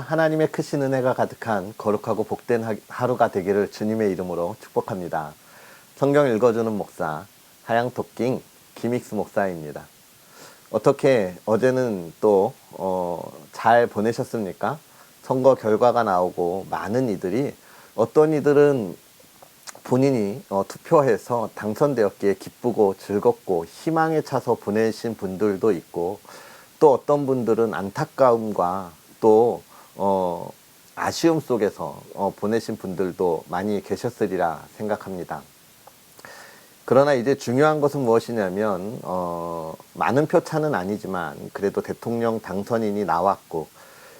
하나님의 크신 은혜가 가득한 거룩하고 복된 하- 하루가 되기를 주님의 이름으로 축복합니다. 성경 읽어주는 목사 하양토킹 김익수 목사입니다. 어떻게 어제는 또잘 보내셨습니까? 선거 결과가 나오고 많은 이들이 어떤 이들은 본인이 어, 투표해서 당선되었기에 기쁘고 즐겁고 희망에 차서 보내신 분들도 있고 또 어떤 분들은 안타까움과 또 어, 아쉬움 속에서 어, 보내신 분들도 많이 계셨으리라 생각합니다. 그러나 이제 중요한 것은 무엇이냐면 어, 많은 표 차는 아니지만 그래도 대통령 당선인이 나왔고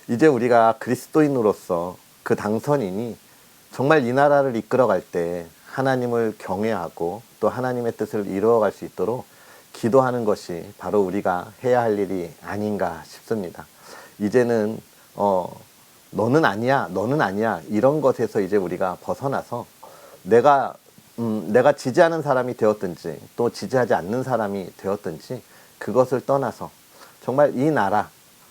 이제 우리가 그리스도인으로서 그 당선인이 정말 이 나라를 이끌어갈 때 하나님을 경외하고 또 하나님의 뜻을 이루어갈 수 있도록 기도하는 것이 바로 우리가 해야 할 일이 아닌가 싶습니다. 이제는 어 너는 아니야, 너는 아니야 이런 것에서 이제 우리가 벗어나서 내가 음, 내가 지지하는 사람이 되었든지 또 지지하지 않는 사람이 되었든지 그것을 떠나서 정말 이 나라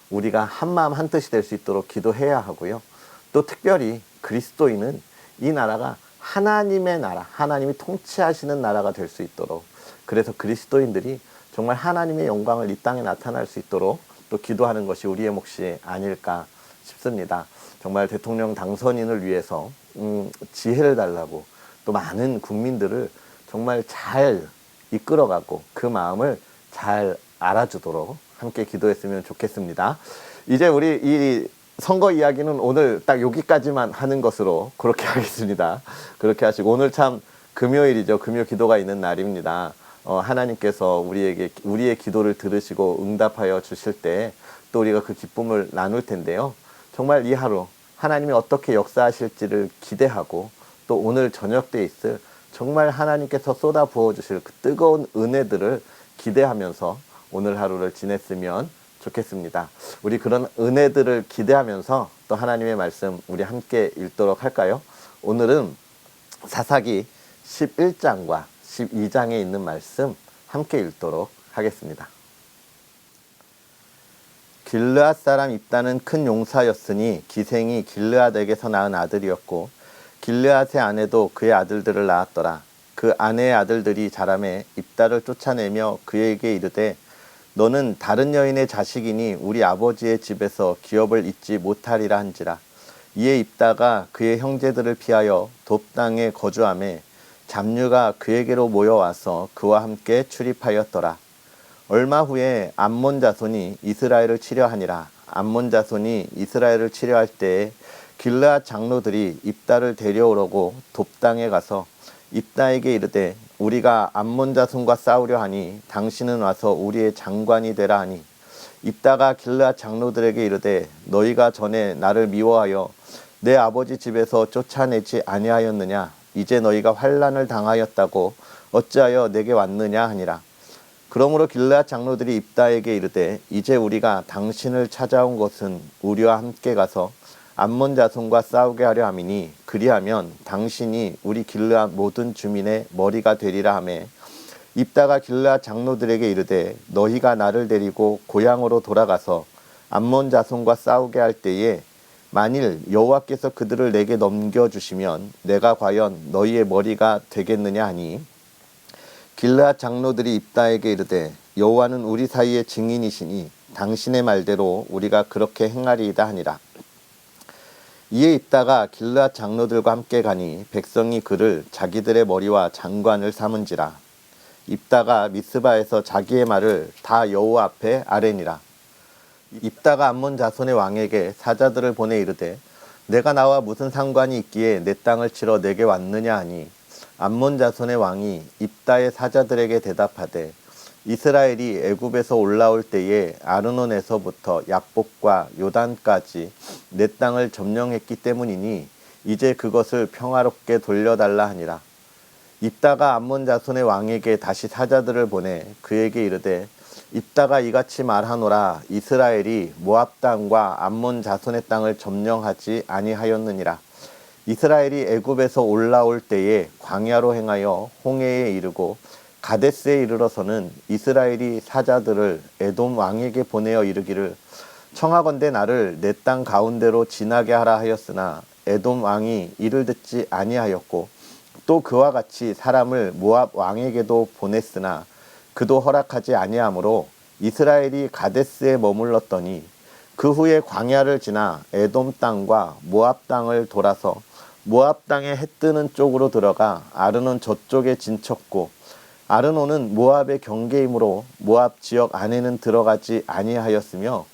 우리가 한 마음 한 뜻이 될 수 있도록 기도해야 하고요. 또 특별히 그리스도인은 이 나라가 하나님의 나라, 하나님이 통치하시는 나라가 될 수 있도록 그래서 그리스도인들이 정말 하나님의 영광을 이 땅에 나타날 수 있도록 또 기도하는 것이 우리의 몫이 아닐까 싶습니다. 정말 대통령 당선인을 위해서 음, 지혜를 달라고 또 많은 국민들을 정말 잘 이끌어가고 그 마음을 잘 알아주도록 함께 기도했으면 좋겠습니다. 이제 우리 이 선거 이야기는 오늘 딱 여기까지만 하는 것으로 그렇게 하겠습니다. 그렇게 하시고 오늘 참 금요일이죠. 금요 기도가 있는 날입니다. 어, 하나님께서 우리에게 우리의 기도를 들으시고 응답하여 주실 때 또 우리가 그 기쁨을 나눌 텐데요. 정말 이 하루 하나님이 어떻게 역사하실지를 기대하고 또 오늘 저녁 때 있을 정말 하나님께서 쏟아 부어 주실 그 뜨거운 은혜들을 기대하면서 오늘 하루를 지냈으면 좋겠습니다. 우리 그런 은혜들을 기대하면서 또 하나님의 말씀 우리 함께 읽도록 할까요? 오늘은 사사기 11장과 12장에 있는 말씀 함께 읽도록 하겠습니다. 길르앗 사람 입다는 큰 용사였으니 기생이 길르앗에게서 낳은 아들이었고 길르앗의 아내도 그의 아들들을 낳았더라. 그 아내의 아들들이 자라매 입다를 쫓아내며 그에게 이르되 너는 다른 여인의 자식이니 우리 아버지의 집에서 기업을 잊지 못하리라 한지라. 이에 입다가 그의 형제들을 피하여 돕 땅에 거주함에 잡류가 그에게로 모여와서 그와 함께 출입하였더라. 얼마 후에 암몬 자손이 이스라엘을 치려하니라. 암몬 자손이 이스라엘을 치려할 때에 길르앗 장로들이 입다를 데려오려고 돕당에 가서 입다에게 이르되 우리가 암몬 자손과 싸우려 하니 당신은 와서 우리의 장관이 되라 하니. 입다가 길르앗 장로들에게 이르되 너희가 전에 나를 미워하여 내 아버지 집에서 쫓아내지 아니하였느냐? 이제 너희가 환란을 당하였다고 어찌하여 내게 왔느냐 하니라 그러므로 길르앗 장로들이 입다에게 이르되 이제 우리가 당신을 찾아온 것은 우리와 함께 가서 암몬 자손과 싸우게 하려 함이니 그리하면 당신이 우리 길르앗 모든 주민의 머리가 되리라 하매 입다가 길르앗 장로들에게 이르되 너희가 나를 데리고 고향으로 돌아가서 암몬 자손과 싸우게 할 때에 만일 여호와께서 그들을 내게 넘겨 주시면 내가 과연 너희의 머리가 되겠느냐 하니 길르앗 장로들이 입다에게 이르되 여호와는 우리 사이의 증인이시니 당신의 말대로 우리가 그렇게 행하리이다 하니라. 이에 입다가 길르앗 장로들과 함께 가니 백성이 그를 자기들의 머리와 장관을 삼은지라. 입다가 미스바에서 자기의 말을 다 여호와 앞에 아뢰니라. 입다가 암몬 자손의 왕에게 사자들을 보내 이르되 내가 나와 무슨 상관이 있기에 내 땅을 치러 내게 왔느냐 하니 암몬 자손의 왕이 입다의 사자들에게 대답하되 이스라엘이 애굽에서 올라올 때에 아르논에서부터 약복과 요단까지 내 땅을 점령했기 때문이니 이제 그것을 평화롭게 돌려달라 하니라. 입다가 암몬 자손의 왕에게 다시 사자들을 보내 그에게 이르되 입다가 이같이 말하노라. 이스라엘이 모압 땅과 암몬 자손의 땅을 점령하지 아니하였느니라 이스라엘이 애굽에서 올라올 때에 광야로 행하여 홍해에 이르고 가데스에 이르러서는 이스라엘이 사자들을 에돔 왕에게 보내어 이르기를 청하건대 나를 내 땅 가운데로 지나게 하라 하였으나 에돔 왕이 이를 듣지 아니하였고 또 그와 같이 사람을 모압 왕에게도 보냈으나 그도 허락하지 아니하므로 이스라엘이 가데스에 머물렀더니 그 후에 광야를 지나 에돔 땅과 모압 땅을 돌아서 모압 땅에 해 뜨는 쪽으로 들어가 아르논 저쪽에 진쳤고 아르논은 모압의 경계이므로 모압 지역 안에는 들어가지 아니하였으며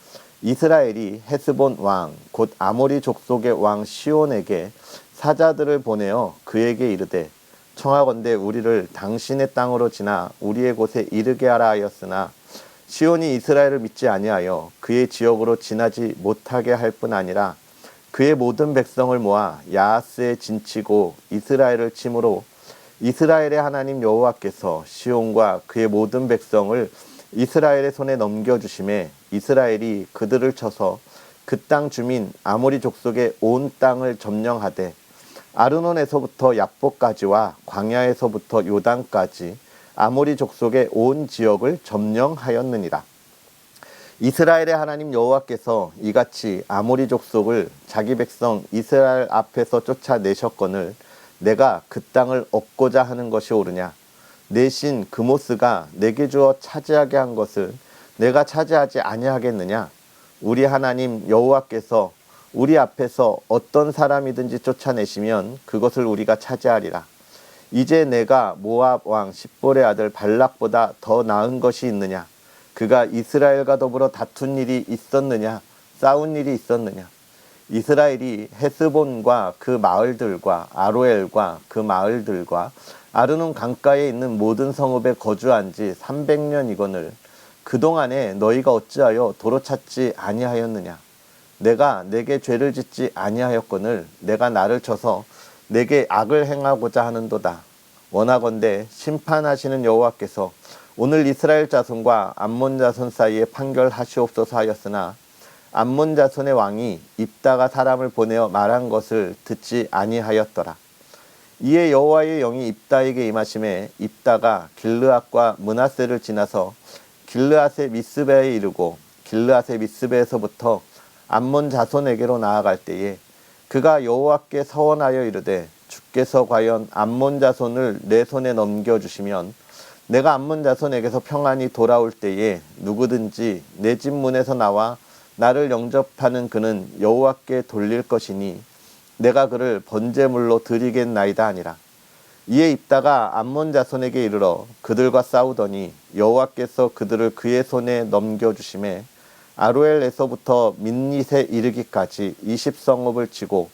이스라엘이 헤스본 왕 곧 아모리 족속의 왕 시온에게 사자들을 보내어 그에게 이르되 청하건대 우리를 당신의 땅으로 지나 우리의 곳에 이르게 하라 하였으나 시온이 이스라엘을 믿지 아니하여 그의 지역으로 지나지 못하게 할 뿐 아니라 그의 모든 백성을 모아 야하스에 진치고 이스라엘을 침으로 이스라엘의 하나님 여호와께서 시온과 그의 모든 백성을 이스라엘의 손에 넘겨주심에 이스라엘이 그들을 쳐서 그 땅 주민 아모리 족속의 온 땅을 점령하되 아르논에서부터 야보까지와 광야에서부터 요단까지 아모리 족속의 온 지역을 점령하였느니라. 이스라엘의 하나님 여호와께서 이같이 아모리 족속을 자기 백성 이스라엘 앞에서 쫓아내셨거늘 내가 그 땅을 얻고자 하는 것이 옳으냐? 내신 그모스가 내게 주어 차지하게 한 것을 내가 차지하지 아니하겠느냐? 우리 하나님 여호와께서 우리 앞에서 어떤 사람이든지 쫓아내시면 그것을 우리가 차지하리라. 이제 내가 모압 왕 십볼의 아들 발락보다 더 나은 것이 있느냐 그가 이스라엘과 더불어 다툰 일이 있었느냐 싸운 일이 있었느냐. 이스라엘이 헤스본과 그 마을들과 아로엘과 그 마을들과 아르논 강가에 있는 모든 성읍에 거주한 지 300년이거늘 그동안에 너희가 어찌하여 도로 찾지 아니하였느냐. 내가 내게 죄를 짓지 아니하였거늘 내가 나를 쳐서 내게 악을 행하고자 하는도다. 원하건대 심판하시는 여호와께서 오늘 이스라엘 자손과 암몬 자손 사이에 판결하시옵소서 하였으나 암몬 자손의 왕이 입다가 사람을 보내어 말한 것을 듣지 아니하였더라. 이에 여호와의 영이 입다에게 임하심에 입다가 길르앗과 문하세를 지나서 길르앗의 미스베에 이르고 길르앗의 미스베에서부터 암몬 자손에게로 나아갈 때에 그가 여호와께 서원하여 이르되 주께서 과연 암몬 자손을 내 손에 넘겨 주시면 내가 암몬 자손에게서 평안히 돌아올 때에 누구든지 내 집 문에서 나와 나를 영접하는 그는 여호와께 돌릴 것이니 내가 그를 번제물로 드리겠나이다 하니라. 이에 입다가 암몬 자손에게 이르러 그들과 싸우더니 여호와께서 그들을 그의 손에 넘겨 주심에 아로엘에서부터 민닛에 이르기까지 20성읍을 치고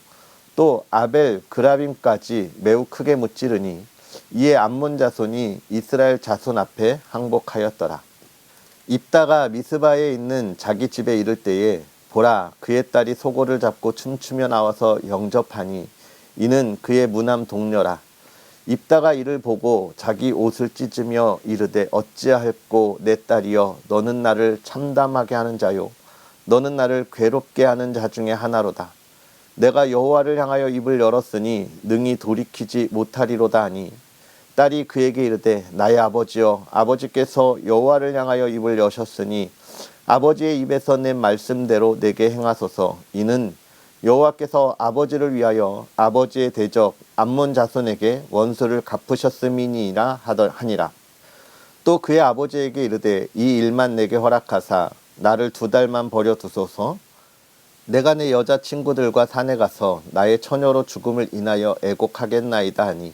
또 아벨 그라빔까지 매우 크게 무찌르니 이에 암몬 자손이 이스라엘 자손 앞에 항복하였더라. 입다가 미스바에 있는 자기 집에 이를 때에 보라 그의 딸이 소고를 잡고 춤추며 나와서 영접하니 이는 그의 무남 동료라. 입다가 이를 보고 자기 옷을 찢으며 이르되 어찌하였고 내 딸이여 너는 나를 참담하게 하는 자요 너는 나를 괴롭게 하는 자 중에 하나로다. 내가 여호와를 향하여 입을 열었으니 능히 돌이키지 못하리로다 하니 딸이 그에게 이르되 나의 아버지여 아버지께서 여호와를 향하여 입을 여셨으니 아버지의 입에서 낸 말씀대로 내게 행하소서. 이는 여호와께서 아버지를 위하여 아버지의 대적 암몬 자손에게 원수를 갚으셨음이니라 하니라. 또 그의 아버지에게 이르되 이 일만 내게 허락하사 나를 두 달만 버려 두소서. 내가 내 여자 친구들과 산에 가서 나의 처녀로 죽음을 인하여 애곡하겠나이다 하니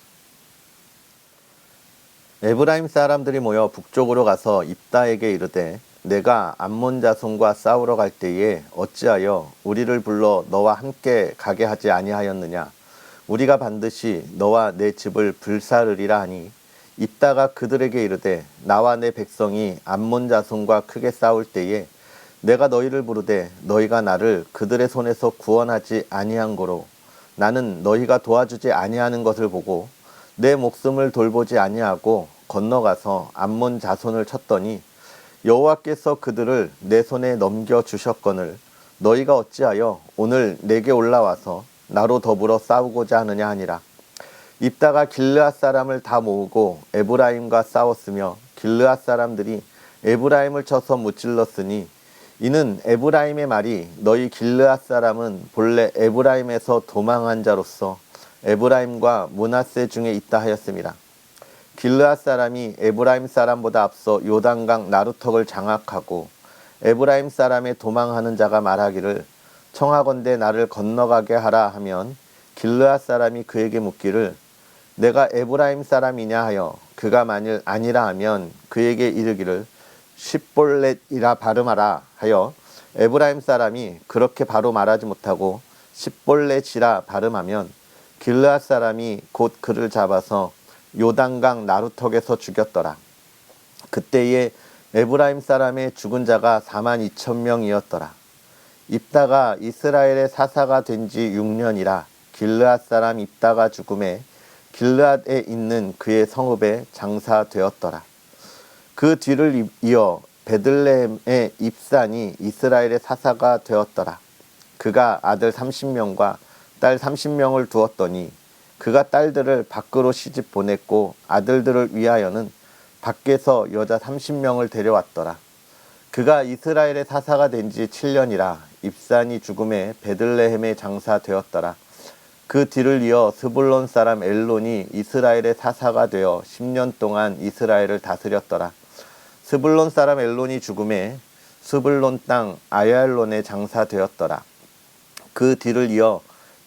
에브라임 사람들이 모여 북쪽으로 가서 입다에게 이르되 내가 암몬 자손과 싸우러 갈 때에 어찌하여 우리를 불러 너와 함께 가게 하지 아니하였느냐? 우리가 반드시 너와 내 집을 불사르리라 하니 입다가 그들에게 이르되 나와 내 백성이 암몬 자손과 크게 싸울 때에 내가 너희를 부르되 너희가 나를 그들의 손에서 구원하지 아니한 고로 나는 너희가 도와주지 아니하는 것을 보고 내 목숨을 돌보지 아니하고 건너가서 암몬 자손을 쳤더니 여호와께서 그들을 내 손에 넘겨 주셨거늘 너희가 어찌하여 오늘 내게 올라와서 나로 더불어 싸우고자 하느냐 하니라. 입다가 길르앗 사람을 다 모으고 에브라임과 싸웠으며 길르앗 사람들이 에브라임을 쳐서 무찔렀으니 이는 에브라임의 말이 너희 길르앗 사람은 본래 에브라임에서 도망한 자로서 에브라임과 문하세 중에 있다 하였습니다. 길르앗 사람이 에브라임 사람보다 앞서 요단강 나루턱을 장악하고 에브라임 사람의 도망하는 자가 말하기를 청하건대 나를 건너가게 하라 하면 길르앗 사람이 그에게 묻기를 내가 에브라임 사람이냐 하여 그가 만일 아니라 하면 그에게 이르기를 십볼렛이라 발음하라 하여 에브라임 사람이 그렇게 바로 말하지 못하고 십볼렛이라 발음하면 길르앗 사람이 곧 그를 잡아서 요단강 나루턱에서 죽였더라. 그때에 에브라임 사람의 죽은 자가 4만 2천 명이었더라. 입다가 이스라엘의 사사가 된 지 6년이라 길르앗 사람 입다가 죽음에 길르앗에 있는 그의 성읍에 장사되었더라. 그 뒤를 이어 베들레헴의 입산이 이스라엘의 사사가 되었더라. 그가 아들 30명과 딸 30명을 두었더니 그가 딸들을 밖으로 시집 보냈고 아들들을 위하여는 밖에서 여자 30명을 데려왔더라. 그가 이스라엘의 사사가 된 지 7년이라 입산이 죽음에 베들레헴에 장사되었더라. 그 뒤를 이어 스불론 사람 엘론이 이스라엘의 사사가 되어 10년 동안 이스라엘을 다스렸더라. 스불론 사람 엘론이 죽음에 스불론 땅 아얄론에 장사되었더라. 그 뒤를 이어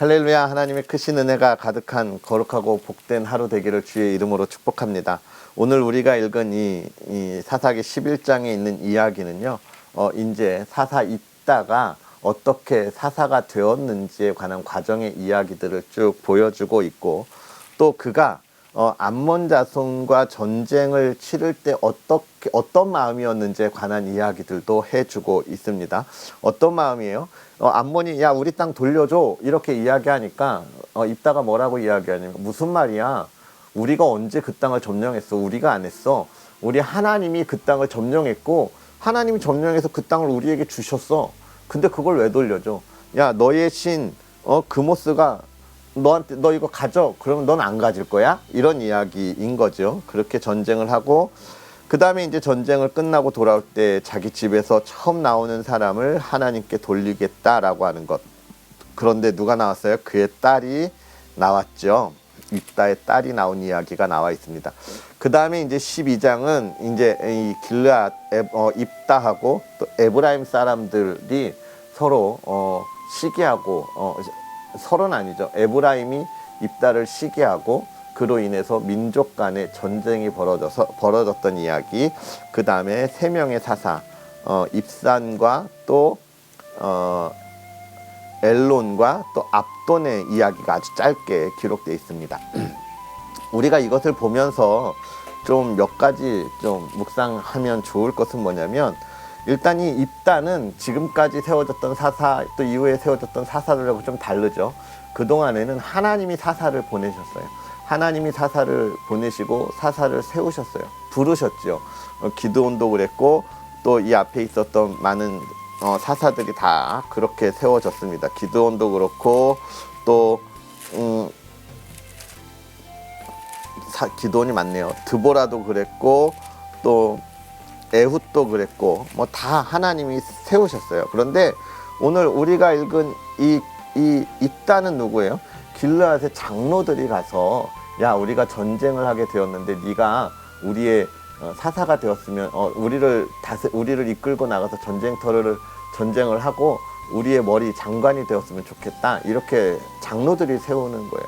할렐루야 하나님의 크신 은혜가 가득한 거룩하고 복된 하루 되기를 주의 이름으로 축복합니다. 오늘 우리가 읽은 이, 이 사사기 11장에 있는 이야기는요. 어, 이제 사사 있다가 어떻게 사사가 되었는지에 관한 과정의 이야기들을 쭉 보여주고 있고 또 그가 어, 암몬 자손과 전쟁을 치를 때 어떻게 어떤 마음이었는지에 관한 이야기들도 해주고 있습니다. 어떤 마음이에요? 어, 암몬이 야 우리 땅 돌려줘 이렇게 이야기하니까 어, 입다가 뭐라고 이야기하냐면 무슨 말이야? 우리가 언제 그 땅을 점령했어? 우리가 안 했어. 우리 하나님이 그 땅을 점령했고 하나님이 점령해서 그 땅을 우리에게 주셨어. 근데 그걸 왜 돌려줘? 야 너의 신 어, 그모스가 너한테 너 이거 가져 그러면 넌 안 가질 거야 이런 이야기인 거죠 그렇게 전쟁을 하고 그 다음에 이제 전쟁을 끝나고 돌아올 때 자기 집에서 처음 나오는 사람을 하나님께 돌리겠다라고 하는 것. 그런데 누가 나왔어요? 그의 딸이 나왔죠. 입다의 딸이 나온 이야기가 나와 있습니다. 그 다음에 이제 12장은 이제 이 길르앗 어, 입다하고 또 에브라임 사람들이 서로 어, 시기하고 어, 서론 아니죠. 에브라임이 입다를 시기하고 그로 인해서 민족 간의 전쟁이 벌어져서 벌어졌던 이야기. 그 다음에 세 명의 사사, 어, 입산과 또 어, 엘론과 또 압돈의 이야기가 아주 짧게 기록되어 있습니다. 우리가 이것을 보면서 좀 몇 가지 좀 묵상하면 좋을 것은 뭐냐면 일단 이 입단은 지금까지 세워졌던 사사 또 이후에 세워졌던 사사들하고 좀 다르죠. 그동안에는 하나님이 사사를 보내셨어요. 하나님이 사사를 보내시고 사사를 세우셨어요. 부르셨죠. 어, 기도원도 그랬고 또 이 앞에 있었던 많은 어, 사사들이 다 그렇게 세워졌습니다. 기도원도 그렇고 또 음, 사, 기도원이 많네요. 드보라도 그랬고 또 에훗도 그랬고 뭐 다 하나님이 세우셨어요. 그런데 오늘 우리가 읽은 이, 이 입다는 누구예요? 길르앗의 장로들이 가서 야 우리가 전쟁을 하게 되었는데 네가 우리의 어, 사사가 되었으면 어, 우리를 다스 우리를 이끌고 나가서 전쟁터를 전쟁을 하고 우리의 머리 장관이 되었으면 좋겠다. 이렇게 장로들이 세우는 거예요.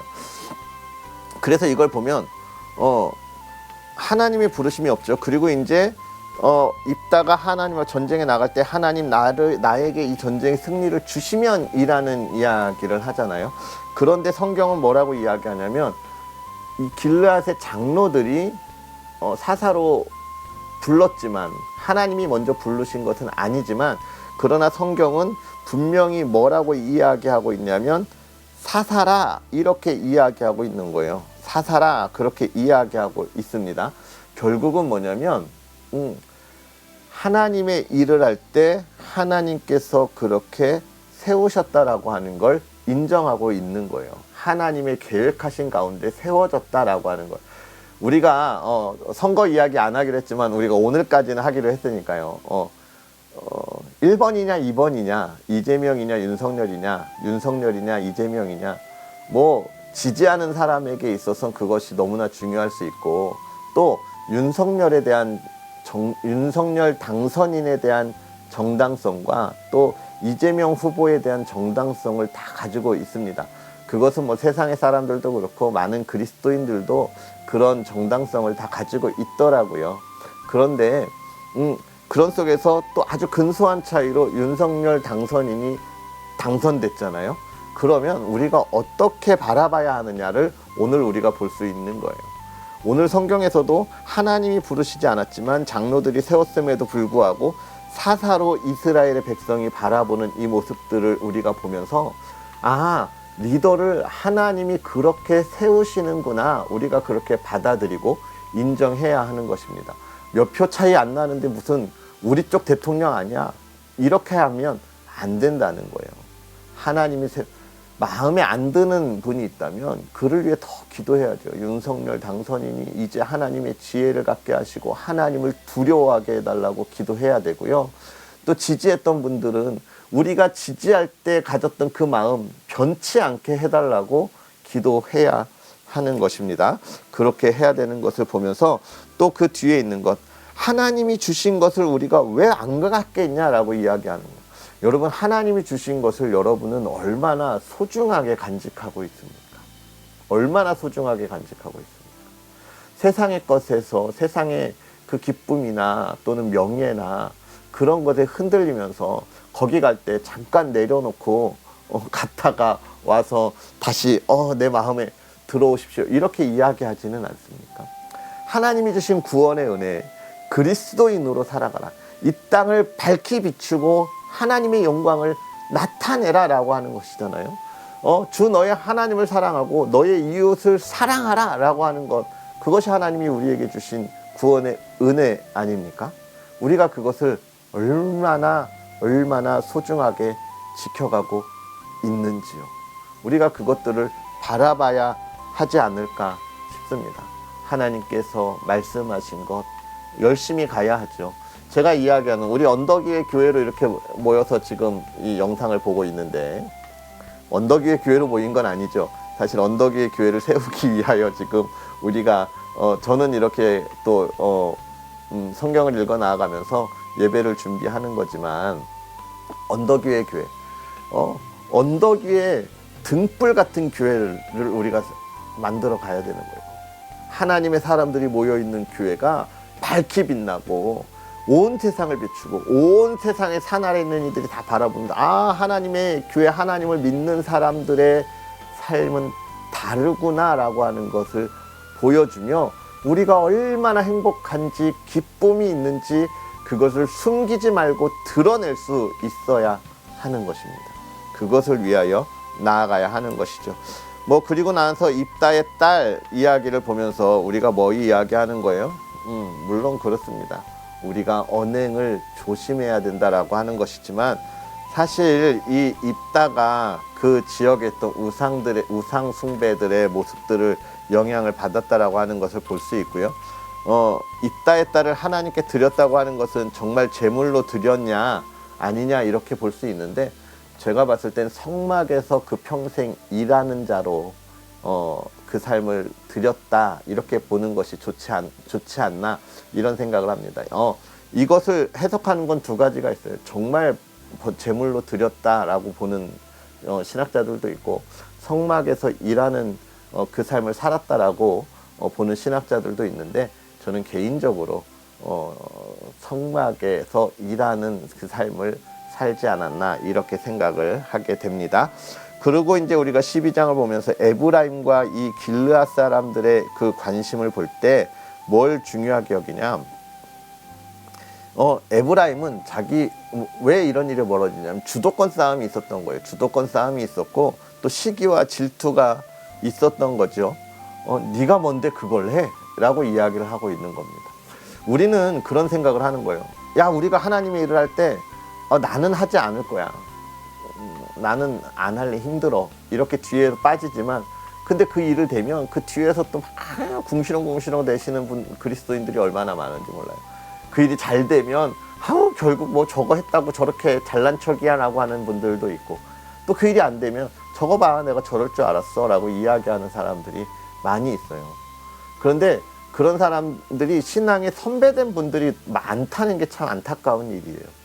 그래서 이걸 보면 어 하나님의 부르심이 없죠. 그리고 이제 어 입다가 하나님과 전쟁에 나갈 때 하나님 나를 나에게 이 전쟁의 승리를 주시면이라는 이야기를 하잖아요. 그런데 성경은 뭐라고 이야기하냐면 이 길르앗의 장로들이 어 사사로 불렀지만 하나님이 먼저 부르신 것은 아니지만 그러나 성경은 분명히 뭐라고 이야기하고 있냐면 사사라 이렇게 이야기하고 있는 거예요. 사사라 그렇게 이야기하고 있습니다. 결국은 뭐냐면 음, 하나님의 일을 할 때 하나님께서 그렇게 세우셨다라고 하는 걸 인정하고 있는 거예요. 하나님의 계획하신 가운데 세워졌다라고 하는 걸. 우리가 어, 선거 이야기 안 하기로 했지만 우리가 오늘까지는 하기로 했으니까요. 어, 어, 1번이냐 2번이냐 이재명이냐 윤석열이냐 윤석열이냐 이재명이냐 뭐 지지하는 사람에게 있어서 그것이 너무나 중요할 수 있고 또 윤석열에 대한 정, 윤석열 당선인에 대한 정당성과 또 이재명 후보에 대한 정당성을 다 가지고 있습니다. 그것은 뭐 세상의 사람들도 그렇고 많은 그리스도인들도 그런 정당성을 다 가지고 있더라고요. 그런데 음, 그런 속에서 또 아주 근소한 차이로 윤석열 당선인이 당선됐잖아요. 그러면 우리가 어떻게 바라봐야 하느냐를 오늘 우리가 볼 수 있는 거예요. 오늘 성경에서도 하나님이 부르시지 않았지만 장로들이 세웠음에도 불구하고 사사로 이스라엘의 백성이 바라보는 이 모습들을 우리가 보면서 아 리더를 하나님이 그렇게 세우시는구나 우리가 그렇게 받아들이고 인정해야 하는 것입니다. 몇 표 차이 안 나는데 무슨 우리 쪽 대통령 아니야 이렇게 하면 안 된다는 거예요. 하나님이 세, 마음에 안 드는 분이 있다면 그를 위해 더 기도해야죠. 윤석열 당선인이 이제 하나님의 지혜를 갖게 하시고 하나님을 두려워하게 해달라고 기도해야 되고요. 또 지지했던 분들은 우리가 지지할 때 가졌던 그 마음 변치 않게 해달라고 기도해야 하는 것입니다. 그렇게 해야 되는 것을 보면서 또 그 뒤에 있는 것 하나님이 주신 것을 우리가 왜 안 갖겠냐라고 이야기하는 거예요. 여러분 하나님이 주신 것을 여러분은 얼마나 소중하게 간직하고 있습니까? 얼마나 소중하게 간직하고 있습니까? 세상의 것에서 세상의 그 기쁨이나 또는 명예나 그런 것에 흔들리면서 거기 갈 때 잠깐 내려놓고 어, 갔다가 와서 다시 어, 내 마음에 들어오십시오. 이렇게 이야기하지는 않습니까? 하나님이 주신 구원의 은혜, 그리스도인으로 살아가라. 이 땅을 밝히 비추고 하나님의 영광을 나타내라 라고 하는 것이잖아요. 어, 주 너의 하나님을 사랑하고 너의 이웃을 사랑하라 라고 하는 것. 그것이 하나님이 우리에게 주신 구원의 은혜 아닙니까? 우리가 그것을 얼마나 얼마나 소중하게 지켜가고 있는지요. 우리가 그것들을 바라봐야 하지 않을까 싶습니다. 하나님께서 말씀하신 것 열심히 가야 하죠. 제가 이야기하는 우리 언덕 위의 교회로 이렇게 모여서 지금 이 영상을 보고 있는데 언덕 위의 교회로 모인 건 아니죠. 사실 언덕 위의 교회를 세우기 위하여 지금 우리가 어 저는 이렇게 또 어, 음, 성경을 읽어 나아가면서 예배를 준비하는 거지만 언덕 위의 교회, 어 언덕 위에 등불 같은 교회를 우리가 만들어 가야 되는 거예요. 하나님의 사람들이 모여 있는 교회가 밝히 빛나고 온 세상을 비추고 온 세상의 산 아래 있는 이들이 다 바라본다. 아 하나님의 교회 하나님을 믿는 사람들의 삶은 다르구나라고 하는 것을 보여주며 우리가 얼마나 행복한지 기쁨이 있는지 그것을 숨기지 말고 드러낼 수 있어야 하는 것입니다. 그것을 위하여 나아가야 하는 것이죠. 뭐 그리고 나서 입다의 딸 이야기를 보면서 우리가 뭐 이야기하는 거예요? 음, 물론 그렇습니다. 우리가 언행을 조심해야 된다라고 하는 것이지만 사실 이 입다가 그 지역에 있던 우상들의 우상 숭배들의 모습들을 영향을 받았다라고 하는 것을 볼 수 있고요. 어, 입다의 딸을 하나님께 드렸다고 하는 것은 정말 제물로 드렸냐 아니냐 이렇게 볼 수 있는데 제가 봤을 땐 성막에서 그 평생 일하는 자로 어, 그 삶을 드렸다 이렇게 보는 것이 좋지 않 좋지 않나 이런 생각을 합니다. 어, 이것을 해석하는 건 두 가지가 있어요. 정말 버- 제물로 드렸다라고 보는 어, 신학자들도 있고 성막에서 일하는 어, 그 삶을 살았다라고 어, 보는 신학자들도 있는데 저는 개인적으로 어, 성막에서 일하는 그 삶을 살지 않았나 이렇게 생각을 하게 됩니다. 그리고 이제 우리가 12장을 보면서 에브라임과 이 길르앗 사람들의 그 관심을 볼 때 뭘 중요하게 여기냐? 어, 에브라임은 자기 왜 이런 일이 벌어지냐면 주도권 싸움이 있었던 거예요. 주도권 싸움이 있었고 또 시기와 질투가 있었던 거죠. 어, 네가 뭔데 그걸 해? 라고 이야기를 하고 있는 겁니다. 우리는 그런 생각을 하는 거예요. 야, 우리가 하나님의 일을 할때 어, 나는 하지 않을 거야. 음, 나는 안 할래 힘들어. 이렇게 뒤에 빠지지만 근데 그 일을 되면 그 뒤에서 또 막 궁시렁궁시렁 되시는 분 그리스도인들이 얼마나 많은지 몰라요. 그 일이 잘 되면 아우 결국 뭐 저거 했다고 저렇게 잘난 척이야 라고 하는 분들도 있고 또 그 일이 안 되면 저거 봐 내가 저럴 줄 알았어 라고 이야기하는 사람들이 많이 있어요. 그런데 그런 사람들이 신앙에 선배된 분들이 많다는 게 참 안타까운 일이에요.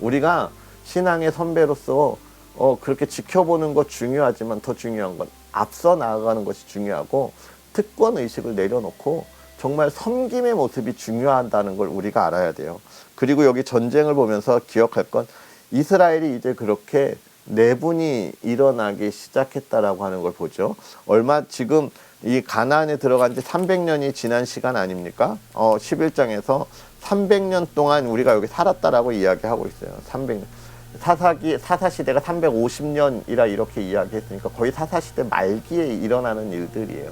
우리가 신앙의 선배로서 어, 그렇게 지켜보는 것 중요하지만 더 중요한 건 앞서 나아가는 것이 중요하고 특권 의식을 내려놓고 정말 섬김의 모습이 중요하다는 걸 우리가 알아야 돼요. 그리고 여기 전쟁을 보면서 기억할 건 이스라엘이 이제 그렇게 내분이 일어나기 시작했다라고 하는 걸 보죠. 얼마 지금 이 가나안에 들어간 지 300년이 지난 시간 아닙니까? 어, 11장에서 300년 동안 우리가 여기 살았다라고 이야기하고 있어요. 300년. 사사기 사사 시대가 350년이라 이렇게 이야기했으니까 거의 사사 시대 말기에 일어나는 일들이에요.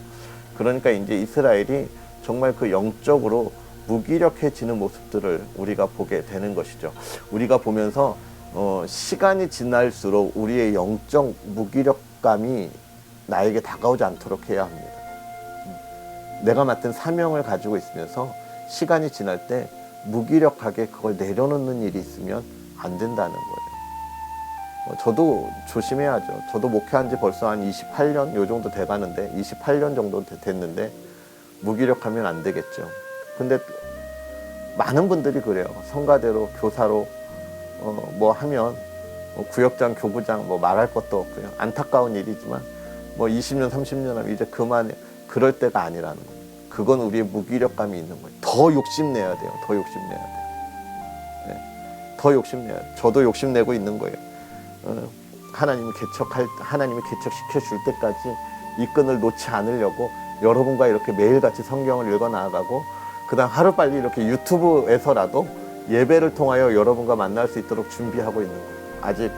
그러니까 이제 이스라엘이 정말 그 영적으로 무기력해지는 모습들을 우리가 보게 되는 것이죠. 우리가 보면서 어, 시간이 지날수록 우리의 영적 무기력감이 나에게 다가오지 않도록 해야 합니다. 음. 내가 맡은 사명을 가지고 있으면서 시간이 지날 때 무기력하게 그걸 내려놓는 일이 있으면 안 된다는 거예요. 어, 저도 조심해야죠. 저도 목회한 지 벌써 한 28년 요 정도 돼 가는데 28년 정도 되- 됐는데 무기력하면 안 되겠죠. 근데 많은 분들이 그래요. 성가대로 교사로 어, 뭐 하면 뭐 구역장, 교구장 뭐 말할 것도 없고요. 안타까운 일이지만 뭐 20년, 30년 하면 이제 그만 그럴 때가 아니라는 거예요. 그건 우리의 무기력감이 있는 거예요. 더 욕심내야 돼요. 더 욕심내야 돼요. 네. 더 욕심내야 돼요. 저도 욕심내고 있는 거예요. 어, 하나님이 개척할 하나님이 개척시켜 줄 때까지 이 끈을 놓지 않으려고 여러분과 이렇게 매일같이 성경을 읽어 나가고 그다음 하루 빨리 이렇게 유튜브에서라도 예배를 통하여 여러분과 만날 수 있도록 준비하고 있는 거예요. 아직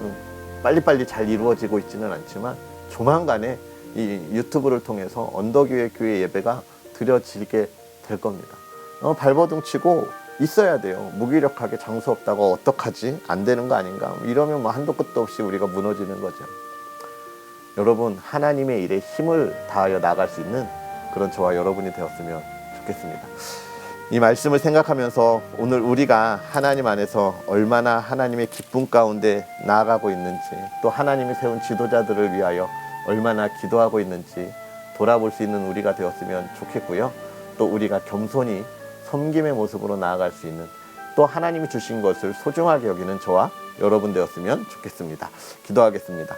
음, 빨리빨리 잘 이루어지고 있지는 않지만 조만간에 이 유튜브를 통해서 언덕 위의 교회 예배가 드려지게 될 겁니다. 어, 발버둥 치고 있어야 돼요. 무기력하게 장수 없다고 어떡하지? 안 되는 거 아닌가? 이러면 뭐 한도 끝도 없이 우리가 무너지는 거죠. 여러분 하나님의 일에 힘을 다하여 나갈 수 있는 그런 저와 여러분이 되었으면 좋겠습니다. 이 말씀을 생각하면서 오늘 우리가 하나님 안에서 얼마나 하나님의 기쁨 가운데 나아가고 있는지 또 하나님이 세운 지도자들을 위하여 얼마나 기도하고 있는지 돌아볼 수 있는 우리가 되었으면 좋겠고요. 또 우리가 겸손히 섬김의 모습으로 나아갈 수 있는 또 하나님이 주신 것을 소중하게 여기는 저와 여러분 되었으면 좋겠습니다. 기도하겠습니다.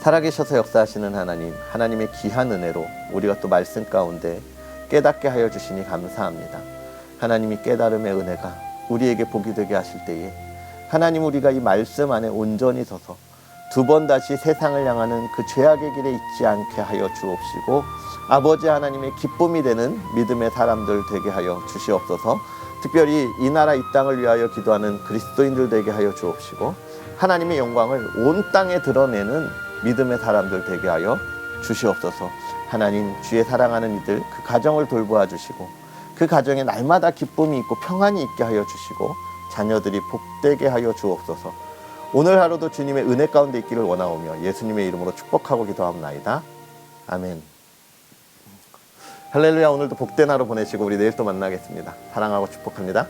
살아계셔서 역사하시는 하나님, 하나님의 귀한 은혜로 우리가 또 말씀 가운데 깨닫게 하여 주시니 감사합니다. 하나님이 깨달음의 은혜가 우리에게 복이 되게 하실 때에 하나님 우리가 이 말씀 안에 온전히 서서 두 번 다시 세상을 향하는 그 죄악의 길에 있지 않게 하여 주옵시고 아버지 하나님의 기쁨이 되는 믿음의 사람들 되게 하여 주시옵소서 특별히 이 나라 이 땅을 위하여 기도하는 그리스도인들 되게 하여 주옵시고 하나님의 영광을 온 땅에 드러내는 믿음의 사람들 되게 하여 주시옵소서. 하나님 주의 사랑하는 이들 그 가정을 돌보아 주시고 그 가정에 날마다 기쁨이 있고 평안이 있게 하여 주시고 자녀들이 복되게 하여 주옵소서. 오늘 하루도 주님의 은혜 가운데 있기를 원하오며 예수님의 이름으로 축복하고 기도합나이다. 아멘. 할렐루야 오늘도 복된 하루 보내시고 우리 내일 또 만나겠습니다. 사랑하고 축복합니다.